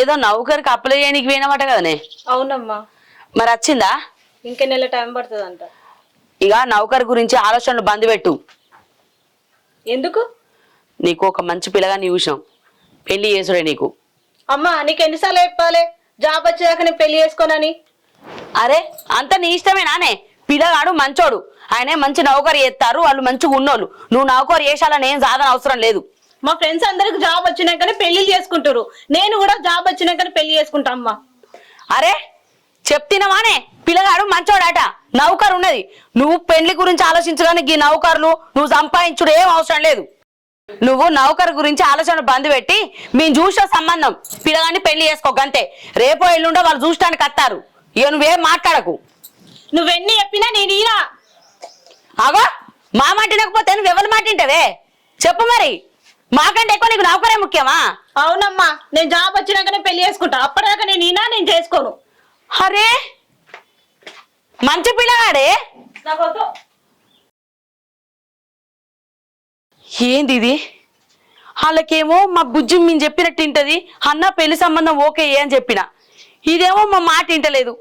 ఏదో నౌకరికి అప్లై చేయడానికి పోయినమాట కదనే? అవునమ్మా. మరి వచ్చిందా? ఇంకా నెల టైం పడుతుందంట. ఇక నౌకర్ గురించి ఆలోచనలు బంద్ పెట్టు. ఎందుకు? నీకు ఒక మంచి పిల్లగాని చూసాం పెళ్ళి చేసుడే నీకు. అమ్మా నీకు ఎన్నిసార్లు చెప్పాలి? జాబ్ వచ్చేదాకా నేను పెళ్ళి చేసుకోనని. అరే అంత నీ ఇష్టమే నానే? పిల్లగాడు మంచోడు. ఆయనే మంచి నౌకరు చేస్తారు వాళ్ళు మంచిగా ఉన్నోళ్ళు. నువ్వు నౌకరు చేసాలని ఏం సాధన అవసరం లేదు. మా ఫ్రెండ్స్ అందరికి జాబ్ వచ్చినాకనే పెళ్ళి చేసుకుంటారు. నేను కూడా జాబ్ వచ్చినాకనే పెళ్ళి చేసుకుంటా అమ్మా. అరే చెప్తినవానే? పిల్లగాడు మంచోడాట. నౌకరు ఉన్నది. నువ్వు పెళ్ళి గురించి ఆలోచించడానికి ఈ నౌకర్లు నువ్వు సంపాదించుడు ఏం అవసరం లేదు. నువ్వు నౌకరు గురించి ఆలోచన బంద్ పెట్టి మేము చూసిన సంబంధం. పిల్లగాన్ని పెళ్ళి చేసుకోక అంతే. రేపో ఎల్లుండో వాళ్ళు చూడటానికి వస్తారు. ఇక నువ్వేం మాట్లాడకు. నువ్వెన్ని చెప్పినా నేను ఈనా. అగో మా మాట వినకపోతే నువ్వు ఎవరి మాట వింటావే? చెప్పు మరి. మాకంటే ఎక్కువ నీకు నౌకరే ముఖ్యమా? అవునమ్మా నేను జాబ్ వచ్చినాకనే పెళ్ళి చేసుకుంటా. అప్పటిదాకా నేను ఈనా నేను చేసుకోను. అరే! మంచి పిల్లగాడే. ఏంది ఇది? వాళ్ళకేమో మా బుజ్జి మేము చెప్పినట్టు వింటది అన్న పెళ్ళి సంబంధం ఓకే అని చెప్పిన. ఇదేమో మా మాట వింటలేదు